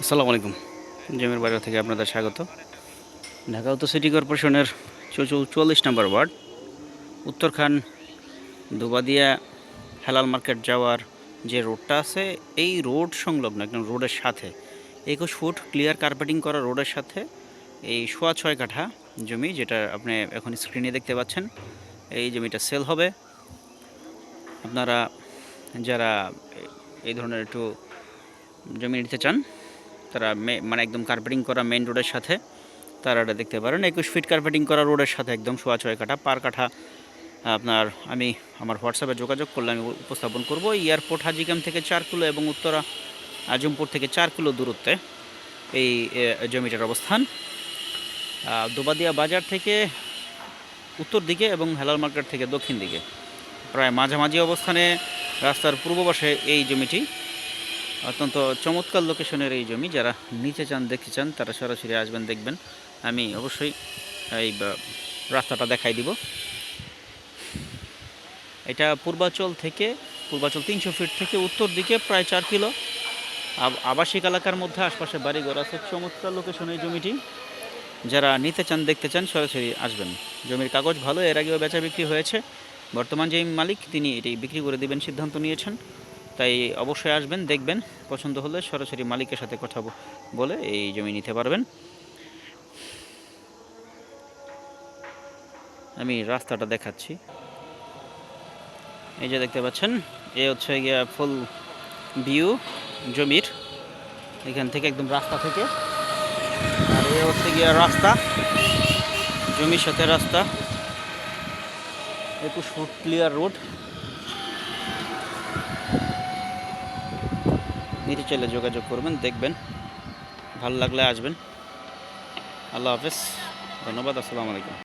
আসসালামু আলাইকুম। জমির বাজার থেকে আপনাদের স্বাগত। ঢাকা উত্তর সিটি কর্পোরেশনের চৌচল্লিশ নম্বর ওয়ার্ড, উত্তরখান দুবাদিয়া হেলাল মার্কেট যাওয়ার যে রোডটা আছে, এই রোড সংলগ্ন একদম রোডের সাথে, একুশ ফুট ক্লিয়ার কার্পেটিং করা রোডের সাথে এই সোয়া ছয় কাঠা জমি যেটা আপনি এখন স্ক্রিনে দেখতে পাচ্ছেন, এই জমিটা সেল হবে। আপনারা যারা এই ধরনের একটু জমি নিতে চান তারা মানে একদম কার্পেটিং করা মেইন রোডের সাথে তারা এটা দেখতে পারেন। একুশ ফিট কার্পেটিং করা রোডের সাথে একদম সোয়া ছয় কাঠা, পার কাঠা, আপনার আমি আমার হোয়াটসঅ্যাপে যোগাযোগ করলে আমি উপস্থাপন করব। এয়ারপোর্ট হাজিগ্রাম থেকে চার কিলো এবং উত্তরা আজমপুর থেকে চার কিলো দূরত্বে এই জমিটার অবস্থান। দুবাদিয়া বাজার থেকে উত্তর দিকে এবং হেলাল মার্কেট থেকে দক্ষিণ দিকে। প্রায় মাঝামাঝি অবস্থানে রাস্তার পূর্ব পাশে এই জমিটি। অত্যন্ত চমৎকার লোকেশনের এই জমি। যারা নিচে চান, দেখতে চান, তারা সরাসরি আসবেন, দেখবেন। আমি অবশ্যই এই রাস্তাটা দেখাই দিব। এটা পূর্বাচল থেকে, পূর্বাচল তিনশো ফিট থেকে উত্তর দিকে, প্রায় চার কিলো। আব- আবাসিক এলাকার মধ্যে আশপাশে বাড়িঘর আছে। চমৎকার লোকেশন এই জমিটি। যারা নিতে চান, দেখতে চান, সরাসরি আসবেন। জমির কাগজ ভালো, এর আগেও বেচা বিক্রি হয়েছে। বর্তমান যে মালিক, তিনি এটি বিক্রি করে দিবেন সিদ্ধান্ত নিয়েছেন। তাই অবশ্যই আসবেন, দেখবেন। পছন্দ হলে সরাসরি মালিকের সাথে কথা বলে এই জমি নিতে পারবেন। আমি রাস্তাটা দেখাচ্ছি। এই যে দেখতে পাচ্ছেন, এ হচ্ছে গিয়া ফুল ভিউ জমির। এখান থেকে একদম রাস্তা থেকে। আর এ হচ্ছে গিয়া রাস্তা, জমির সাথে রাস্তা। একুশ ফুট ক্লিয়ার রোড নিতে চাইলে যোগাযোগ করবেন দেখবেন। ভালো লাগলে আসবেন। আল্লাহ হাফেজ। ধন্যবাদ আসসালামু আলাইকুম।